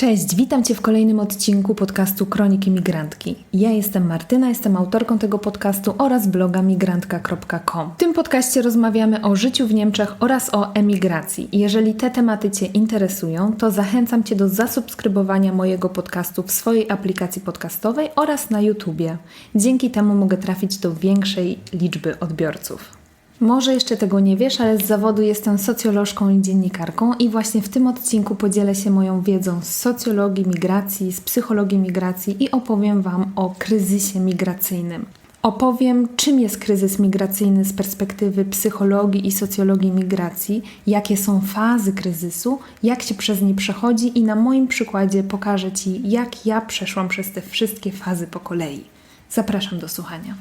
Cześć, witam Cię w kolejnym odcinku podcastu Kroniki Migrantki. Ja jestem Martyna, jestem autorką tego podcastu oraz bloga migrantka.com. W tym podcaście rozmawiamy o życiu w Niemczech oraz o emigracji. Jeżeli te tematy Cię interesują, to zachęcam Cię do zasubskrybowania mojego podcastu w swojej aplikacji podcastowej oraz na YouTubie. Dzięki temu mogę trafić do większej liczby odbiorców. Może jeszcze tego nie wiesz, ale z zawodu jestem socjolożką i dziennikarką i właśnie w tym odcinku podzielę się moją wiedzą z socjologii migracji, z psychologii migracji i opowiem Wam o kryzysie migracyjnym. Opowiem, czym jest kryzys migracyjny z perspektywy psychologii i socjologii migracji, jakie są fazy kryzysu, jak się przez nie przechodzi i na moim przykładzie pokażę Ci, jak ja przeszłam przez te wszystkie fazy po kolei. Zapraszam do słuchania.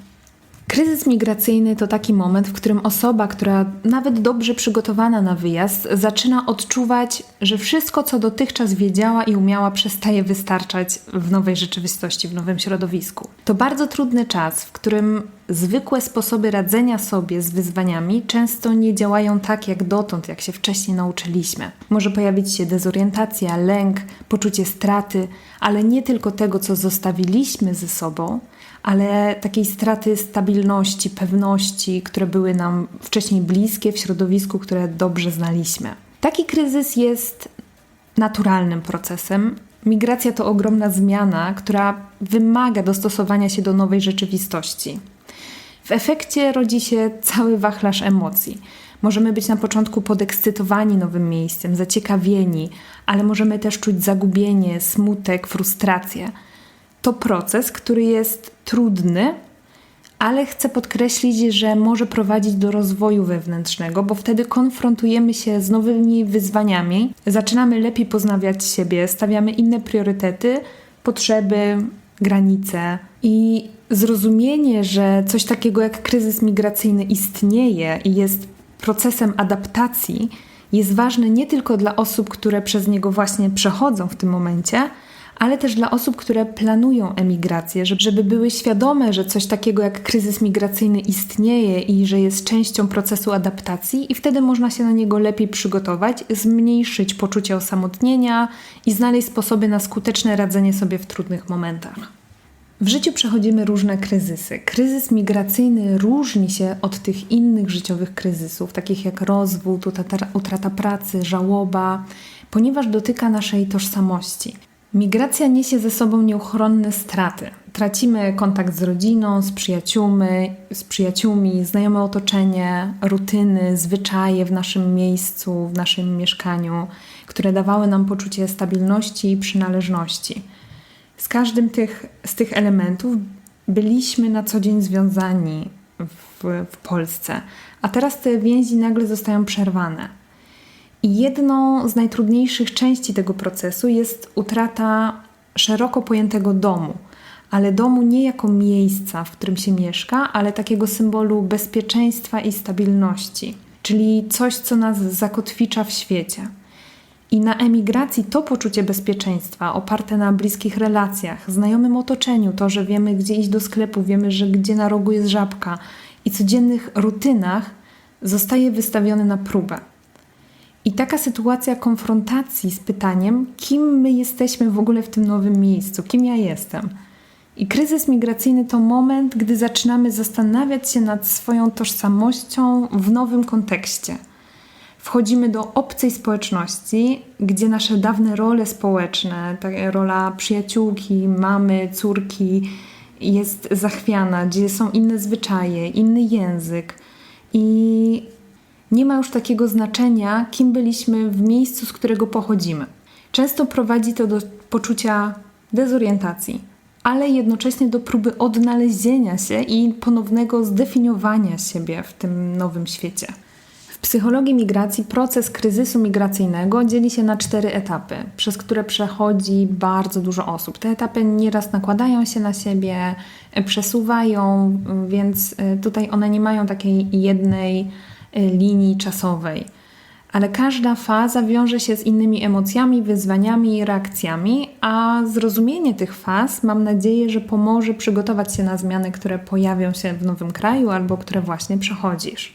Kryzys migracyjny to taki moment, w którym osoba, która nawet dobrze przygotowana na wyjazd, zaczyna odczuwać, że wszystko, co dotychczas wiedziała i umiała, przestaje wystarczać w nowej rzeczywistości, w nowym środowisku. To bardzo trudny czas, w którym zwykłe sposoby radzenia sobie z wyzwaniami często nie działają tak jak dotąd, jak się wcześniej nauczyliśmy. Może pojawić się dezorientacja, lęk, poczucie straty, ale nie tylko tego, co zostawiliśmy ze sobą, ale takiej straty stabilności, pewności, które były nam wcześniej bliskie w środowisku, które dobrze znaliśmy. Taki kryzys jest naturalnym procesem. Migracja to ogromna zmiana, która wymaga dostosowania się do nowej rzeczywistości. W efekcie rodzi się cały wachlarz emocji. Możemy być na początku podekscytowani nowym miejscem, zaciekawieni, ale możemy też czuć zagubienie, smutek, frustrację to proces, który jest trudny, ale chcę podkreślić, że może prowadzić do rozwoju wewnętrznego, bo wtedy konfrontujemy się z nowymi wyzwaniami, zaczynamy lepiej poznawać siebie, stawiamy inne priorytety, potrzeby, granice i zrozumienie, że coś takiego jak kryzys migracyjny istnieje i jest procesem adaptacji, jest ważne nie tylko dla osób, które przez niego właśnie przechodzą w tym momencie, ale też dla osób, które planują emigrację, żeby były świadome, że coś takiego jak kryzys migracyjny istnieje i że jest częścią procesu adaptacji, i wtedy można się na niego lepiej przygotować, zmniejszyć poczucie osamotnienia i znaleźć sposoby na skuteczne radzenie sobie w trudnych momentach. W życiu przechodzimy różne kryzysy. Kryzys migracyjny różni się od tych innych życiowych kryzysów, takich jak rozwód, utrata, pracy, żałoba, ponieważ dotyka naszej tożsamości. Migracja niesie ze sobą nieuchronne straty. Tracimy kontakt z rodziną, z przyjaciółmi, z przyjaciółmi, znajome otoczenie, rutyny, zwyczaje w naszym miejscu, w naszym mieszkaniu, które dawały nam poczucie stabilności i przynależności. Z każdym tych, z tych elementów byliśmy na co dzień związani w, w Polsce, a teraz te więzi nagle zostają przerwane. Jedną z najtrudniejszych części tego procesu jest utrata szeroko pojętego domu, ale domu nie jako miejsca, w którym się mieszka, ale takiego symbolu bezpieczeństwa i stabilności, czyli coś, co nas zakotwicza w świecie. I na emigracji to poczucie bezpieczeństwa, oparte na bliskich relacjach, znajomym otoczeniu, to, że wiemy, gdzie iść do sklepu, wiemy, że gdzie na rogu jest żabka i codziennych rutynach, zostaje wystawione na próbę. I taka sytuacja konfrontacji z pytaniem, kim my jesteśmy w ogóle w tym nowym miejscu, kim ja jestem. I kryzys migracyjny to moment, gdy zaczynamy zastanawiać się nad swoją tożsamością w nowym kontekście. Wchodzimy do obcej społeczności, gdzie nasze dawne role społeczne, rola przyjaciółki, mamy, córki, jest zachwiana, gdzie są inne zwyczaje, inny język. I nie ma już takiego znaczenia, kim byliśmy w miejscu, z którego pochodzimy. Często prowadzi to do poczucia dezorientacji, ale jednocześnie do próby odnalezienia się i ponownego zdefiniowania siebie w tym nowym świecie. W psychologii migracji proces kryzysu migracyjnego dzieli się na cztery etapy, przez które przechodzi bardzo dużo osób. Te etapy nieraz nakładają się na siebie, przesuwają, więc e, tutaj one nie mają takiej jednej linii czasowej. Ale każda faza wiąże się z innymi emocjami, wyzwaniami i reakcjami, a zrozumienie tych faz mam nadzieję, że pomoże przygotować się na zmiany, które pojawią się w nowym kraju albo które właśnie przechodzisz.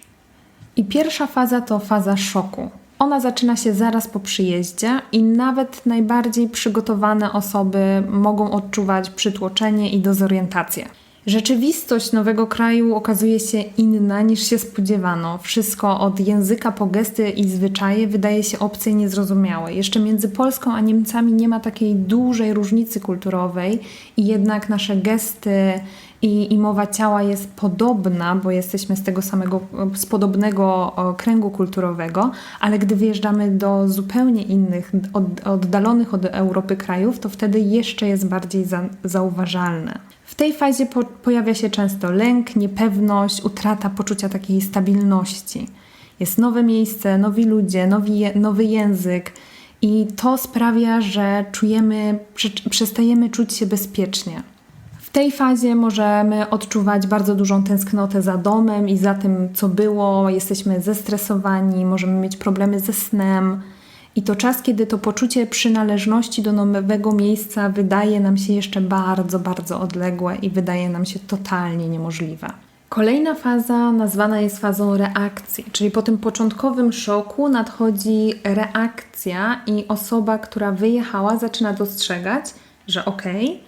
I pierwsza faza to faza szoku. Ona zaczyna się zaraz po przyjeździe i nawet najbardziej przygotowane osoby mogą odczuwać przytłoczenie i dezorientację. Rzeczywistość nowego kraju okazuje się inna niż się spodziewano. Wszystko od języka po gesty i zwyczaje wydaje się obce i niezrozumiałe. Jeszcze między Polską a Niemcami nie ma takiej dużej różnicy kulturowej i jednak nasze gesty i, i mowa ciała jest podobna, bo jesteśmy z tego samego, z podobnego kręgu kulturowego, ale gdy wjeżdżamy do zupełnie innych, od, oddalonych od Europy krajów, to wtedy jeszcze jest bardziej za, zauważalne. W tej fazie po, pojawia się często lęk, niepewność, utrata poczucia takiej stabilności. Jest nowe miejsce, nowi ludzie, nowi, nowy język, i to sprawia, że czujemy, przestajemy czuć się bezpiecznie. W tej fazie możemy odczuwać bardzo dużą tęsknotę za domem i za tym, co było. Jesteśmy zestresowani, możemy mieć problemy ze snem. I to czas, kiedy to poczucie przynależności do nowego miejsca wydaje nam się jeszcze bardzo, bardzo odległe i wydaje nam się totalnie niemożliwe. Kolejna faza nazwana jest fazą reakcji, czyli po tym początkowym szoku nadchodzi reakcja i osoba, która wyjechała, zaczyna dostrzegać, że okej, okay,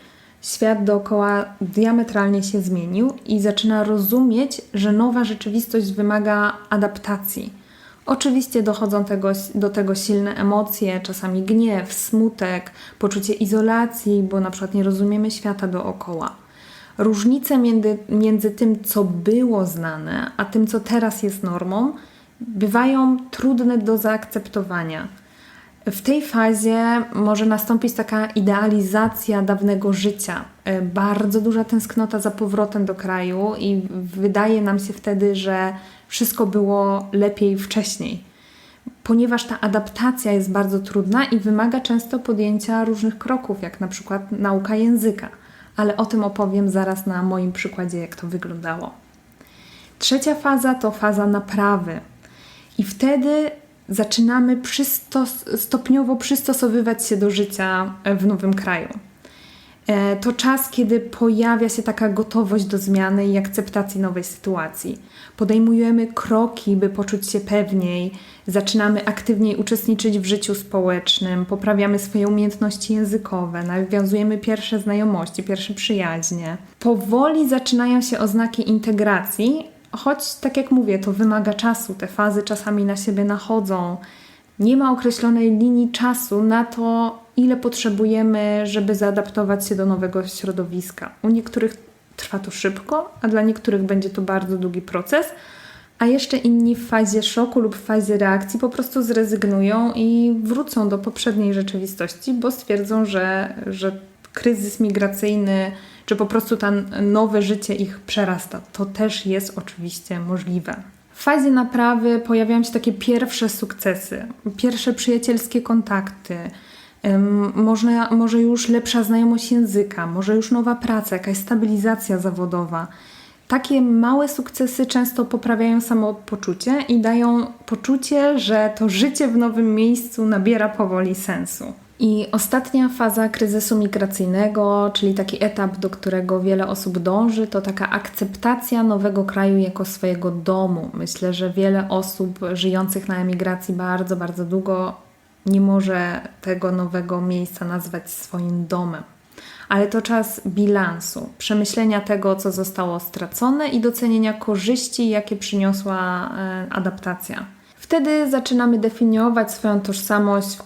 świat dookoła diametralnie się zmienił i zaczyna rozumieć, że nowa rzeczywistość wymaga adaptacji. Oczywiście dochodzą tego, do tego silne emocje, czasami gniew, smutek, poczucie izolacji, bo na przykład nie rozumiemy świata dookoła. Różnice między, między tym, co było znane, a tym, co teraz jest normą, bywają trudne do zaakceptowania w tej fazie może nastąpić taka idealizacja dawnego życia, e, bardzo duża tęsknota za powrotem do kraju, i wydaje nam się wtedy, że wszystko było lepiej wcześniej. Ponieważ ta adaptacja jest bardzo trudna i wymaga często podjęcia różnych kroków, jak na przykład nauka języka, ale o tym opowiem zaraz na moim przykładzie, jak to wyglądało. Trzecia faza to faza naprawy. I wtedy zaczynamy przystos stopniowo przystosowywać się do życia w nowym kraju. E, to czas, kiedy pojawia się taka gotowość do zmiany i akceptacji nowej sytuacji. Podejmujemy kroki, by poczuć się pewniej, zaczynamy aktywniej uczestniczyć w życiu społecznym, poprawiamy swoje umiejętności językowe, nawiązujemy pierwsze znajomości, pierwsze przyjaźnie. Powoli zaczynają się oznaki integracji, choć tak jak mówię, to wymaga czasu, te fazy czasami na siebie nachodzą. Nie ma określonej linii czasu na to, ile potrzebujemy, żeby zaadaptować się do nowego środowiska. U niektórych trwa to szybko, a dla niektórych będzie to bardzo długi proces, a jeszcze inni w fazie szoku lub w fazie reakcji po prostu zrezygnują i wrócą do poprzedniej rzeczywistości, bo stwierdzą, że, że kryzys migracyjny czy po prostu to nowe życie ich przerasta. To też jest oczywiście możliwe. W fazie naprawy pojawiają się takie pierwsze sukcesy, pierwsze przyjacielskie kontakty, może, może już lepsza znajomość języka, może już nowa praca, jakaś stabilizacja zawodowa. Takie małe sukcesy często poprawiają samopoczucie i dają poczucie, że to życie w nowym miejscu nabiera powoli sensu. I ostatnia faza kryzysu migracyjnego, czyli taki etap, do którego wiele osób dąży, to taka akceptacja nowego kraju jako swojego domu. Myślę, że wiele osób żyjących na emigracji bardzo, bardzo długo nie może tego nowego miejsca nazwać swoim domem. Ale to czas bilansu, przemyślenia tego, co zostało stracone i docenienia korzyści, jakie przyniosła e, adaptacja. Wtedy zaczynamy definiować swoją tożsamość w,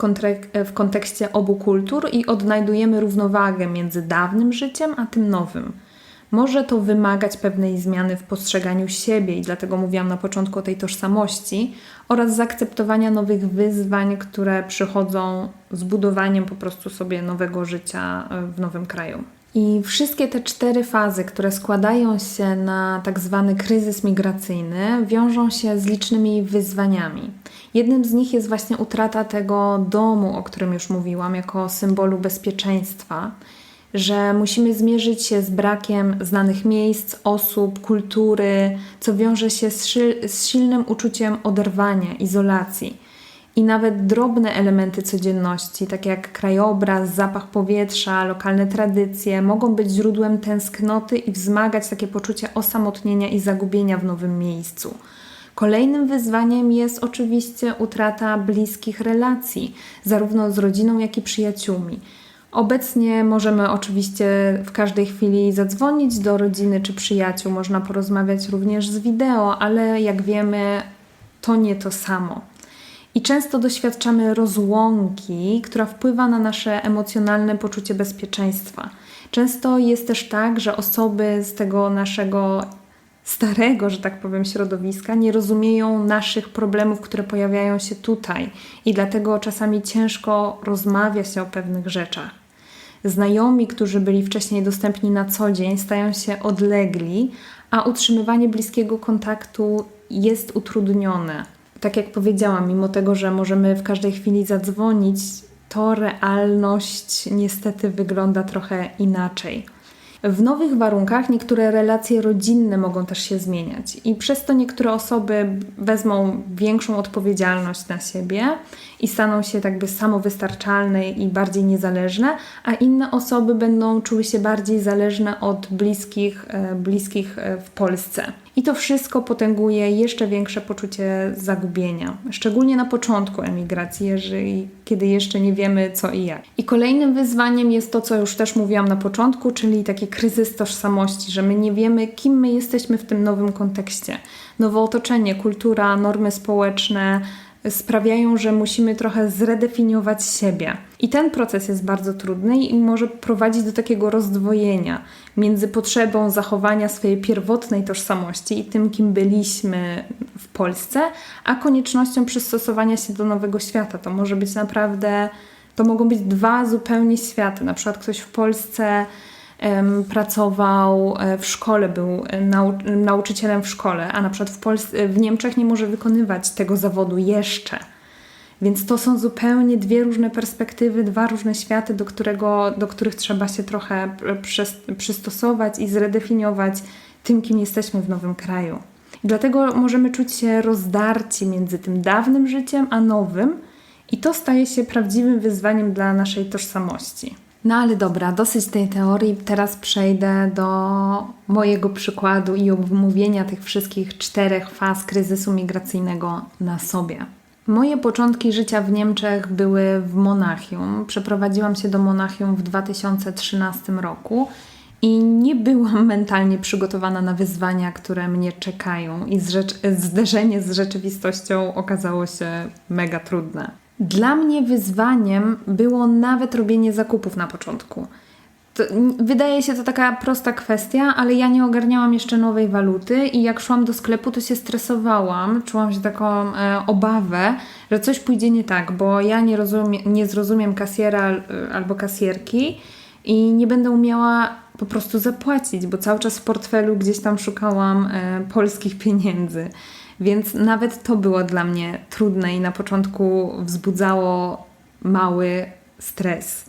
w kontekście obu kultur i odnajdujemy równowagę między dawnym życiem a tym nowym. Może to wymagać pewnej zmiany w postrzeganiu siebie, i dlatego mówiłam na początku o tej tożsamości, oraz zaakceptowania nowych wyzwań, które przychodzą z budowaniem po prostu sobie nowego życia w nowym kraju. I wszystkie te cztery fazy, które składają się na tak zwany kryzys migracyjny, wiążą się z licznymi wyzwaniami. Jednym z nich jest właśnie utrata tego domu, o którym już mówiłam, jako symbolu bezpieczeństwa, że musimy zmierzyć się z brakiem znanych miejsc, osób, kultury, co wiąże się z, z silnym uczuciem oderwania, izolacji i nawet drobne elementy codzienności, takie jak krajobraz, zapach powietrza, lokalne tradycje, mogą być źródłem tęsknoty i wzmagać takie poczucie osamotnienia i zagubienia w nowym miejscu. Kolejnym wyzwaniem jest oczywiście utrata bliskich relacji, zarówno z rodziną, jak i przyjaciółmi. Obecnie możemy oczywiście w każdej chwili zadzwonić do rodziny czy przyjaciół, można porozmawiać również z wideo, ale jak wiemy, to nie to samo. I często doświadczamy rozłąki, która wpływa na nasze emocjonalne poczucie bezpieczeństwa. Często jest też tak, że osoby z tego naszego starego, że tak powiem, środowiska nie rozumieją naszych problemów, które pojawiają się tutaj, i dlatego czasami ciężko rozmawia się o pewnych rzeczach. Znajomi, którzy byli wcześniej dostępni na co dzień, stają się odlegli, a utrzymywanie bliskiego kontaktu jest utrudnione. Tak jak powiedziałam, mimo tego, że możemy w każdej chwili zadzwonić, to realność niestety wygląda trochę inaczej. W nowych warunkach niektóre relacje rodzinne mogą też się zmieniać, i przez to niektóre osoby wezmą większą odpowiedzialność na siebie i staną się tak by samowystarczalne i bardziej niezależne, a inne osoby będą czuły się bardziej zależne od bliskich, e, bliskich e, w Polsce. I to wszystko potęguje jeszcze większe poczucie zagubienia, szczególnie na początku emigracji, jeżeli, kiedy jeszcze nie wiemy co i jak. I kolejnym wyzwaniem jest to, co już też mówiłam na początku, czyli taki kryzys tożsamości, że my nie wiemy, kim my jesteśmy w tym nowym kontekście. Nowe otoczenie, kultura, normy społeczne, sprawiają, że musimy trochę zredefiniować siebie. I ten proces jest bardzo trudny i może prowadzić do takiego rozdwojenia między potrzebą zachowania swojej pierwotnej tożsamości i tym, kim byliśmy w Polsce, a koniecznością przystosowania się do nowego świata. To może być naprawdę, to mogą być dwa zupełnie światy. Na przykład ktoś w Polsce pracował e, w szkole, był nau nauczycielem w szkole, a na przykład w, Polsce, w Niemczech nie może wykonywać tego zawodu jeszcze. Więc to są zupełnie dwie różne perspektywy, dwa różne światy, do, którego, do których trzeba się trochę przystosować i zredefiniować tym, kim jesteśmy w nowym kraju. I dlatego możemy czuć się rozdarci między tym dawnym życiem a nowym, i to staje się prawdziwym wyzwaniem dla naszej tożsamości. No ale dobra, dosyć tej teorii. Teraz przejdę do mojego przykładu i omówienia tych wszystkich czterech faz kryzysu migracyjnego na sobie. Moje początki życia w Niemczech były w Monachium. Przeprowadziłam się do Monachium w 2013 roku i nie byłam mentalnie przygotowana na wyzwania, które mnie czekają, i zderzenie z rzeczywistością okazało się mega trudne. Dla mnie wyzwaniem było nawet robienie zakupów na początku. To, wydaje się to taka prosta kwestia, ale ja nie ogarniałam jeszcze nowej waluty i jak szłam do sklepu, to się stresowałam. Czułam się taką e, obawę, że coś pójdzie nie tak, bo ja nie, rozumie, nie zrozumiem kasjera e, albo kasjerki i nie będę umiała po prostu zapłacić, bo cały czas w portfelu gdzieś tam szukałam e, polskich pieniędzy. Więc nawet to było dla mnie trudne i na początku wzbudzało mały stres.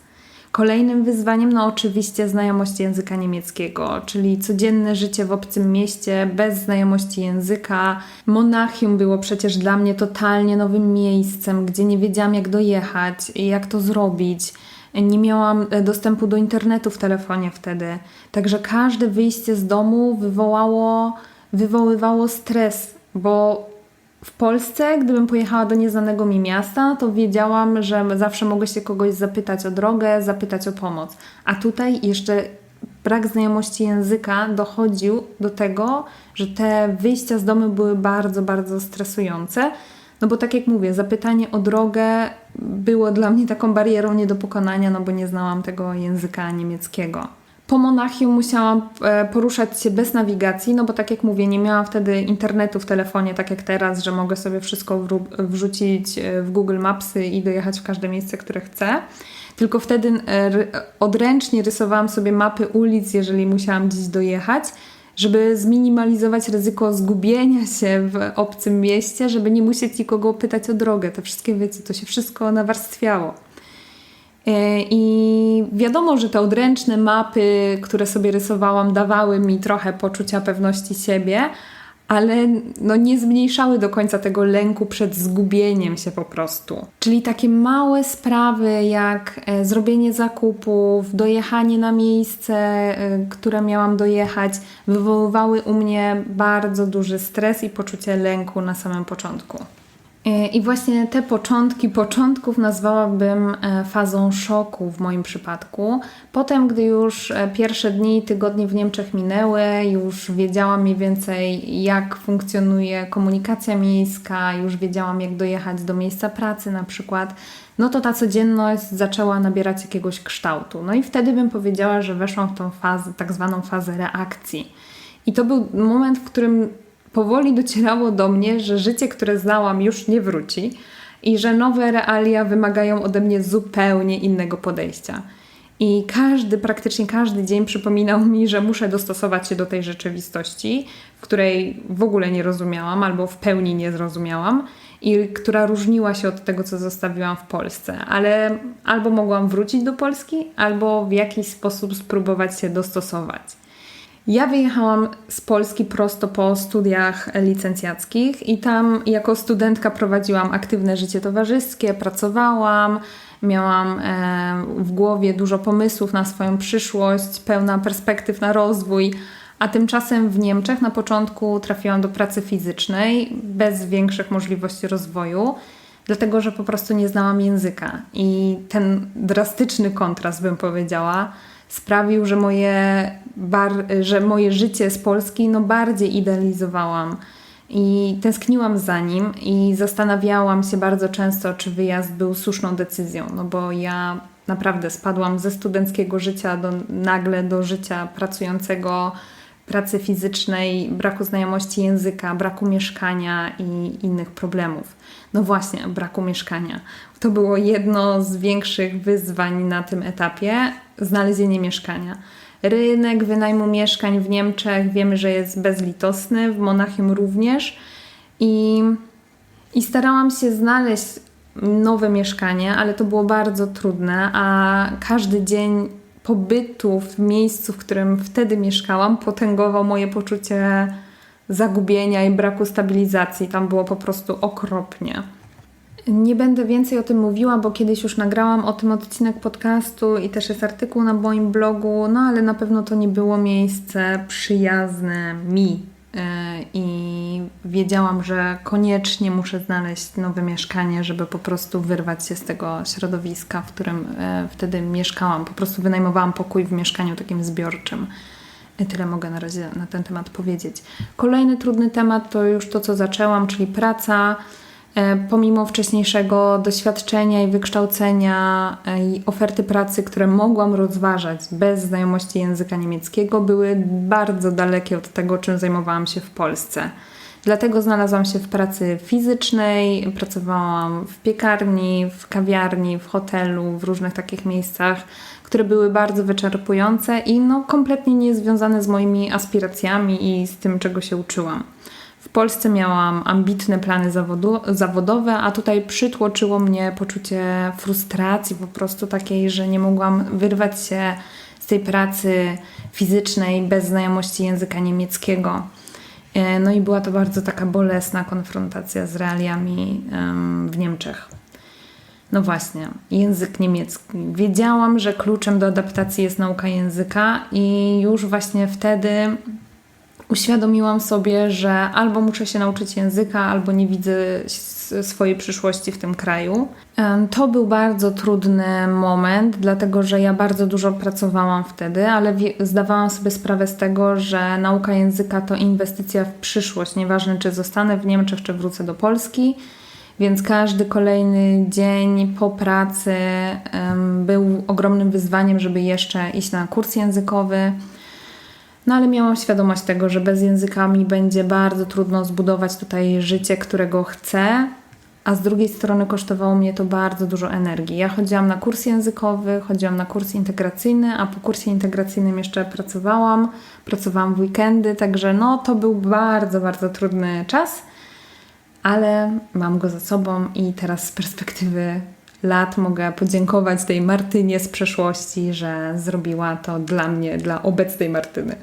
Kolejnym wyzwaniem, no oczywiście, znajomość języka niemieckiego, czyli codzienne życie w obcym mieście bez znajomości języka. Monachium było przecież dla mnie totalnie nowym miejscem, gdzie nie wiedziałam, jak dojechać i jak to zrobić. Nie miałam e, dostępu do internetu w telefonie wtedy, także każde wyjście z domu wywołało, wywoływało stres bo w Polsce, gdybym pojechała do nieznanego mi miasta, to wiedziałam, że zawsze mogę się kogoś zapytać o drogę, zapytać o pomoc. A tutaj jeszcze brak znajomości języka dochodził do tego, że te wyjścia z domu były bardzo, bardzo stresujące. No bo tak jak mówię, zapytanie o drogę było dla mnie taką barierą nie do pokonania, no bo nie znałam tego języka niemieckiego. Po Monachium musiałam e, poruszać się bez nawigacji, no bo tak jak mówię, nie miałam wtedy internetu w telefonie, tak jak teraz, że mogę sobie wszystko wrzucić e, w Google Mapsy i dojechać w każde miejsce, które chcę. Tylko wtedy e, odręcznie rysowałam sobie mapy ulic, jeżeli musiałam gdzieś dojechać, żeby zminimalizować ryzyko zgubienia się w obcym mieście, żeby nie musieć nikogo pytać o drogę. Te wszystkie wiecie, to się wszystko nawarstwiało. E, I wiadomo, że te odręczne mapy, które sobie rysowałam, dawały mi trochę poczucia pewności siebie, ale no nie zmniejszały do końca tego lęku przed zgubieniem się po prostu. Czyli takie małe sprawy jak e, zrobienie zakupów, dojechanie na miejsce, e, które miałam dojechać, wywoływały u mnie bardzo duży stres i poczucie lęku na samym początku. E, I właśnie te początki początków nazwałabym e, fazą szoku w moim przypadku. Potem, gdy już e, pierwsze dni, tygodnie w Niemczech minęły, już wiedziałam mniej więcej, jak funkcjonuje komunikacja miejska, już wiedziałam, jak dojechać do miejsca pracy na przykład, no to ta codzienność zaczęła nabierać jakiegoś kształtu. No i wtedy bym powiedziała, że weszłam w tą fazę, tak zwaną fazę reakcji. I to był moment, w którym powoli docierało do mnie, że życie, które znałam, już nie wróci i że nowe realia wymagają ode mnie zupełnie innego podejścia. I każdy, praktycznie każdy dzień przypominał mi, że muszę dostosować się do tej rzeczywistości, której w ogóle nie rozumiałam albo w pełni nie zrozumiałam i która różniła się od tego, co zostawiłam w Polsce. Ale albo mogłam wrócić do Polski, albo w jakiś sposób spróbować się dostosować. Ja wyjechałam z Polski prosto po studiach licencjackich i tam jako studentka prowadziłam aktywne życie towarzyskie, pracowałam, miałam e, w głowie dużo pomysłów na swoją przyszłość, pełna perspektyw na rozwój. A tymczasem w Niemczech na początku trafiłam do pracy fizycznej bez większych możliwości rozwoju, dlatego że po prostu nie znałam języka. I ten drastyczny kontrast, bym powiedziała, sprawił, że moje, bar, że moje życie z Polski no, bardziej idealizowałam. I tęskniłam za nim i zastanawiałam się bardzo często, czy wyjazd był słuszną decyzją, no bo ja naprawdę spadłam ze studenckiego życia do, nagle do życia pracującego, pracy fizycznej, braku znajomości języka, braku mieszkania i innych problemów. No właśnie, braku mieszkania. To było jedno z większych wyzwań na tym etapie znalezienie mieszkania. Rynek wynajmu mieszkań w Niemczech wiemy, że jest bezlitosny, w Monachium również. I, I starałam się znaleźć nowe mieszkanie, ale to było bardzo trudne, a każdy dzień pobytu w miejscu, w którym wtedy mieszkałam, potęgował moje poczucie zagubienia i braku stabilizacji. Tam było po prostu okropnie. Nie będę więcej o tym mówiła, bo kiedyś już nagrałam o tym odcinek podcastu i też jest artykuł na moim blogu, no ale na pewno to nie było miejsce przyjazne mi. E, I wiedziałam, że koniecznie muszę znaleźć nowe mieszkanie, żeby po prostu wyrwać się z tego środowiska, w którym e, wtedy mieszkałam. Po prostu wynajmowałam pokój w mieszkaniu takim zbiorczym. Tyle mogę na razie na ten temat powiedzieć. Kolejny trudny temat to już to, co zaczęłam, czyli praca. E, pomimo wcześniejszego doświadczenia i wykształcenia e, i oferty pracy, które mogłam rozważać bez znajomości języka niemieckiego, były bardzo dalekie od tego, czym zajmowałam się w Polsce. Dlatego znalazłam się w pracy fizycznej, pracowałam w piekarni, w kawiarni, w hotelu, w różnych takich miejscach, które były bardzo wyczerpujące i no, kompletnie niezwiązane z moimi aspiracjami i z tym, czego się uczyłam. W Polsce miałam ambitne plany zawodu, zawodowe, a tutaj przytłoczyło mnie poczucie frustracji, po prostu takiej, że nie mogłam wyrwać się z tej pracy fizycznej bez znajomości języka niemieckiego. E, no i była to bardzo taka bolesna konfrontacja z realiami w Niemczech. No właśnie, język niemiecki. Wiedziałam, że kluczem do adaptacji jest nauka języka, i już właśnie wtedy uświadomiłam sobie, że albo muszę się nauczyć języka, albo nie widzę swojej przyszłości w tym kraju. To był bardzo trudny moment, dlatego że ja bardzo dużo pracowałam wtedy, ale zdawałam sobie sprawę z tego, że nauka języka to inwestycja w przyszłość. Nieważne, czy zostanę w Niemczech, czy wrócę do Polski. Więc każdy kolejny dzień po pracy um, był ogromnym wyzwaniem, żeby jeszcze iść na kurs językowy. No ale miałam świadomość tego, że bez języka mi będzie bardzo trudno zbudować tutaj życie, którego chcę, a z drugiej strony kosztowało mnie to bardzo dużo energii. Ja chodziłam na kurs językowy, chodziłam na kurs integracyjny, a po kursie integracyjnym jeszcze pracowałam, pracowałam w weekendy, także no to był bardzo, bardzo trudny czas, ale mam go za sobą i teraz z perspektywy lat mogę podziękować tej Martynie z przeszłości, że zrobiła to dla mnie, dla obecnej Martyny.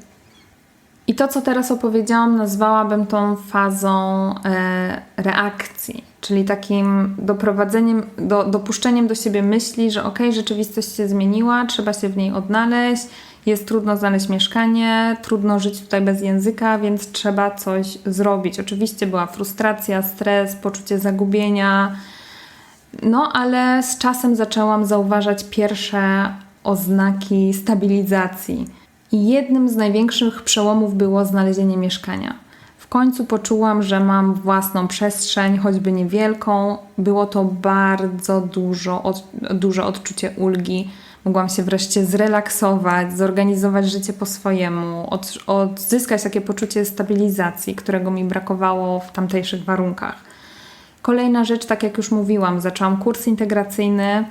I to, co teraz opowiedziałam, nazwałabym tą fazą e, reakcji, czyli takim doprowadzeniem, do, dopuszczeniem do siebie myśli, że ok, rzeczywistość się zmieniła, trzeba się w niej odnaleźć, jest trudno znaleźć mieszkanie, trudno żyć tutaj bez języka, więc trzeba coś zrobić. Oczywiście była frustracja, stres, poczucie zagubienia, no ale z czasem zaczęłam zauważać pierwsze oznaki stabilizacji. I jednym z największych przełomów było znalezienie mieszkania. W końcu poczułam, że mam własną przestrzeń, choćby niewielką. Było to bardzo dużo, od, duże odczucie ulgi. Mogłam się wreszcie zrelaksować, zorganizować życie po swojemu, od, odzyskać takie poczucie stabilizacji, którego mi brakowało w tamtejszych warunkach. Kolejna rzecz, tak jak już mówiłam, zaczęłam kurs integracyjny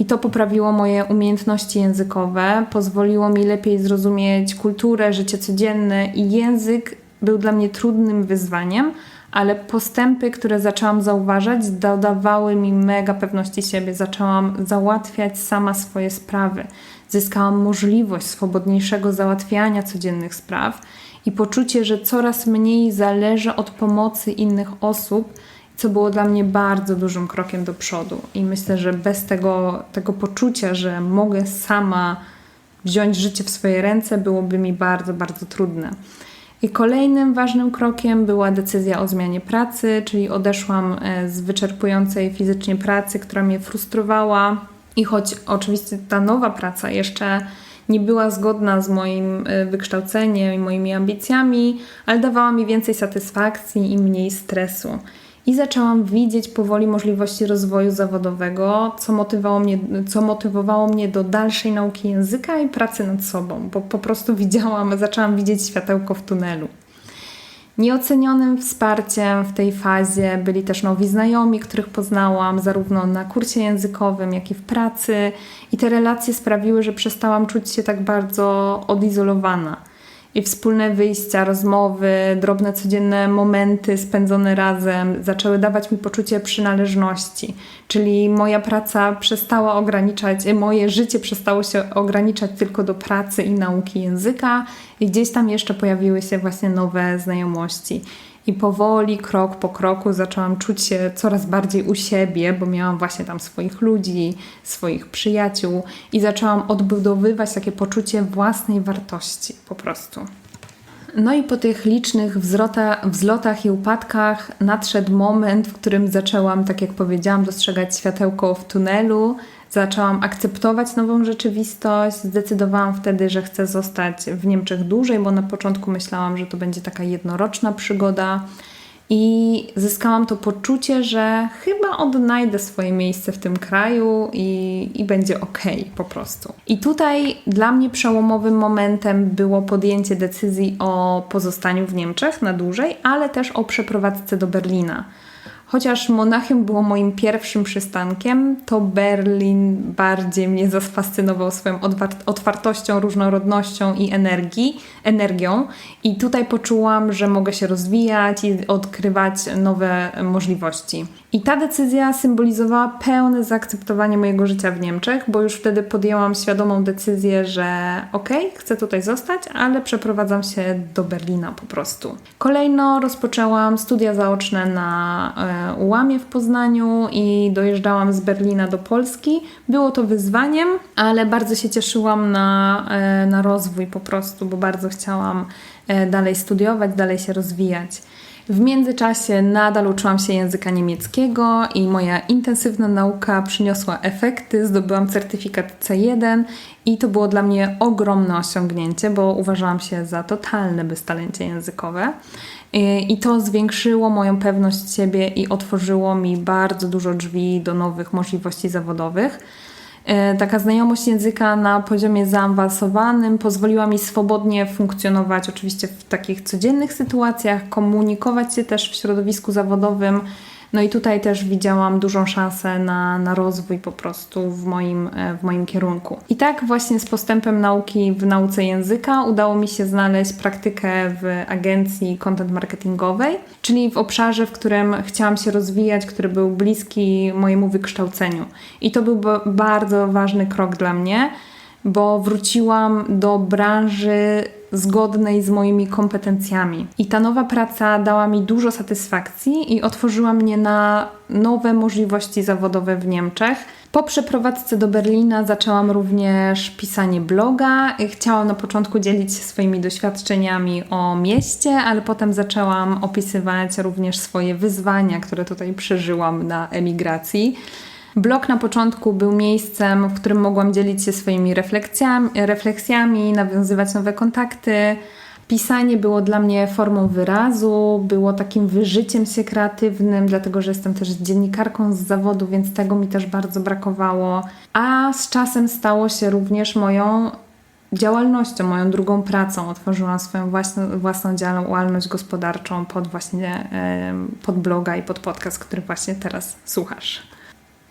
i to poprawiło moje umiejętności językowe, pozwoliło mi lepiej zrozumieć kulturę, życie codzienne i język był dla mnie trudnym wyzwaniem, ale postępy, które zaczęłam zauważać, dodawały mi mega pewności siebie. Zaczęłam załatwiać sama swoje sprawy. Zyskałam możliwość swobodniejszego załatwiania codziennych spraw i poczucie, że coraz mniej zależy od pomocy innych osób co było dla mnie bardzo dużym krokiem do przodu. I myślę, że bez tego, tego poczucia, że mogę sama wziąć życie w swoje ręce, byłoby mi bardzo, bardzo trudne. I kolejnym ważnym krokiem była decyzja o zmianie pracy, czyli odeszłam e, z wyczerpującej fizycznie pracy, która mnie frustrowała. I choć oczywiście ta nowa praca jeszcze nie była zgodna z moim e, wykształceniem i moimi ambicjami, ale dawała mi więcej satysfakcji i mniej stresu i zaczęłam widzieć powoli możliwości rozwoju zawodowego, co motywowało mnie, co motywowało mnie do dalszej nauki języka i pracy nad sobą, bo po prostu widziałam, zaczęłam widzieć światełko w tunelu. Nieocenionym wsparciem w tej fazie byli też nowi znajomi, których poznałam zarówno na kursie językowym, jak i w pracy, i te relacje sprawiły, że przestałam czuć się tak bardzo odizolowana i wspólne wyjścia, rozmowy, drobne codzienne momenty spędzone razem zaczęły dawać mi poczucie przynależności. Czyli moja praca przestała ograniczać, moje życie przestało się ograniczać tylko do pracy i nauki języka, i gdzieś tam jeszcze pojawiły się właśnie nowe znajomości. I powoli, krok po kroku, zaczęłam czuć się coraz bardziej u siebie, bo miałam właśnie tam swoich ludzi, swoich przyjaciół i zaczęłam odbudowywać takie poczucie własnej wartości po prostu. No i po tych licznych wzrota, wzlotach i upadkach nadszedł moment, w którym zaczęłam, tak jak powiedziałam, dostrzegać światełko w tunelu, zaczęłam akceptować nową rzeczywistość. Zdecydowałam wtedy, że chcę zostać w Niemczech dłużej, bo na początku myślałam, że to będzie taka jednoroczna przygoda. I zyskałam to poczucie, że chyba odnajdę swoje miejsce w tym kraju i, i będzie ok po prostu. I tutaj dla mnie przełomowym momentem było podjęcie decyzji o pozostaniu w Niemczech na dłużej, ale też o przeprowadzce do Berlina. Chociaż Monachium było moim pierwszym przystankiem, to Berlin bardziej mnie zafascynował swoją otwartością, różnorodnością i energii, energią. I tutaj poczułam, że mogę się rozwijać i odkrywać nowe możliwości. I ta decyzja symbolizowała pełne zaakceptowanie mojego życia w Niemczech, bo już wtedy podjęłam świadomą decyzję, że okej, okay, chcę tutaj zostać, ale przeprowadzam się do Berlina po prostu. Kolejno rozpoczęłam studia zaoczne na e, UAMie w Poznaniu i dojeżdżałam z Berlina do Polski. Było to wyzwaniem, ale bardzo się cieszyłam na, e, na rozwój po prostu, bo bardzo chciałam e, dalej studiować, dalej się rozwijać. W międzyczasie nadal uczyłam się języka niemieckiego i moja intensywna nauka przyniosła efekty. Zdobyłam certyfikat C1 i to było dla mnie ogromne osiągnięcie, bo uważałam się za totalne beztalencie językowe. I to zwiększyło moją pewność siebie i otworzyło mi bardzo dużo drzwi do nowych możliwości zawodowych. E, taka znajomość języka na poziomie zaawansowanym pozwoliła mi swobodnie funkcjonować, oczywiście w takich codziennych sytuacjach, komunikować się też w środowisku zawodowym no i tutaj też widziałam dużą szansę na, na rozwój po prostu w moim, e, w moim kierunku. I tak właśnie z postępem nauki w nauce języka udało mi się znaleźć praktykę w agencji content marketingowej, czyli w obszarze, w którym chciałam się rozwijać, który był bliski mojemu wykształceniu. I to był bardzo ważny krok dla mnie, bo wróciłam do branży zgodnej z moimi kompetencjami. I ta nowa praca dała mi dużo satysfakcji i otworzyła mnie na nowe możliwości zawodowe w Niemczech. Po przeprowadzce do Berlina zaczęłam również pisanie bloga. Chciałam na początku dzielić się swoimi doświadczeniami o mieście, ale potem zaczęłam opisywać również swoje wyzwania, które tutaj przeżyłam na emigracji. Blog na początku był miejscem, w którym mogłam dzielić się swoimi refleksjami, refleksjami nawiązywać nowe kontakty. Pisanie było dla mnie formą wyrazu, było takim wyżyciem się kreatywnym, dlatego że jestem też dziennikarką z zawodu, więc tego mi też bardzo brakowało. A z czasem stało się również moją działalnością, moją drugą pracą. Otworzyłam swoją własną, własną działalność gospodarczą pod właśnie pod bloga i pod podcast, który właśnie teraz słuchasz.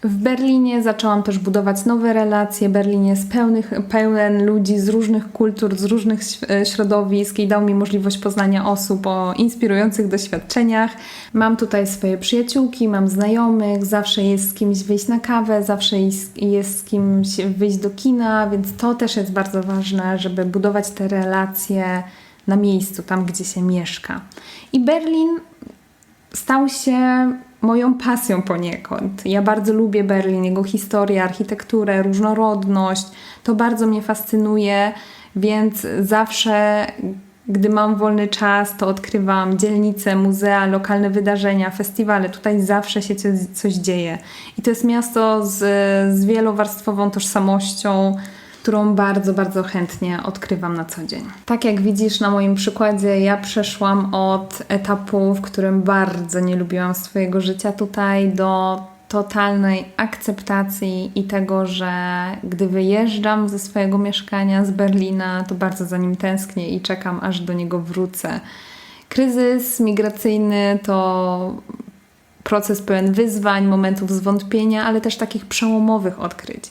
W Berlinie zaczęłam też budować nowe relacje. Berlin jest pełnych, pełen ludzi z różnych kultur, z różnych środowisk i dał mi możliwość poznania osób o inspirujących doświadczeniach. Mam tutaj swoje przyjaciółki, mam znajomych, zawsze jest z kimś wyjść na kawę, zawsze jest z kimś wyjść do kina, więc to też jest bardzo ważne, żeby budować te relacje na miejscu, tam gdzie się mieszka. I Berlin stał się moją pasją poniekąd. Ja bardzo lubię Berlin, jego historię, architekturę, różnorodność. To bardzo mnie fascynuje, więc zawsze, gdy mam wolny czas, to odkrywam dzielnice, muzea, lokalne wydarzenia, festiwale. Tutaj zawsze się coś, coś dzieje. I to jest miasto z, z wielowarstwową tożsamością którą bardzo, bardzo chętnie odkrywam na co dzień. Tak jak widzisz na moim przykładzie, ja przeszłam od etapu, w którym bardzo nie lubiłam swojego życia tutaj, do totalnej akceptacji i tego, że gdy wyjeżdżam ze swojego mieszkania z Berlina, to bardzo za nim tęsknię i czekam, aż do niego wrócę. Kryzys migracyjny to proces pełen wyzwań, momentów zwątpienia, ale też takich przełomowych odkryć.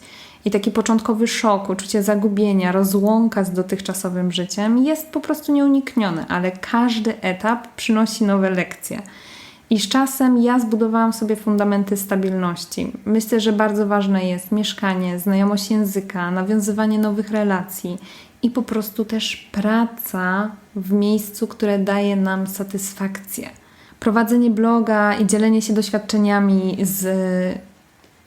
I taki początkowy szok, uczucie zagubienia, rozłąka z dotychczasowym życiem jest po prostu nieunikniony, ale każdy etap przynosi nowe lekcje. I z czasem ja zbudowałam sobie fundamenty stabilności. Myślę, że bardzo ważne jest mieszkanie, znajomość języka, nawiązywanie nowych relacji i po prostu też praca w miejscu, które daje nam satysfakcję. Prowadzenie bloga i dzielenie się doświadczeniami z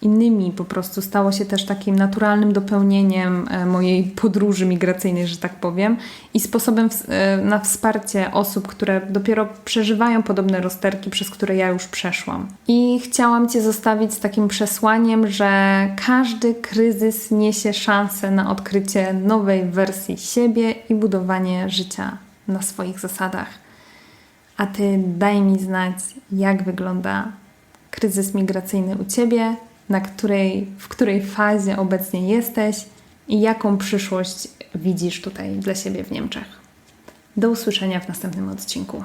innymi po prostu stało się też takim naturalnym dopełnieniem e, mojej podróży migracyjnej, że tak powiem, i sposobem e, na wsparcie osób, które dopiero przeżywają podobne rozterki, przez które ja już przeszłam. I chciałam Cię zostawić z takim przesłaniem, że każdy kryzys niesie szansę na odkrycie nowej wersji siebie i budowanie życia na swoich zasadach. A Ty daj mi znać, jak wygląda kryzys migracyjny u Ciebie, na której, w której fazie obecnie jesteś i jaką przyszłość widzisz tutaj dla siebie w Niemczech. Do usłyszenia w następnym odcinku.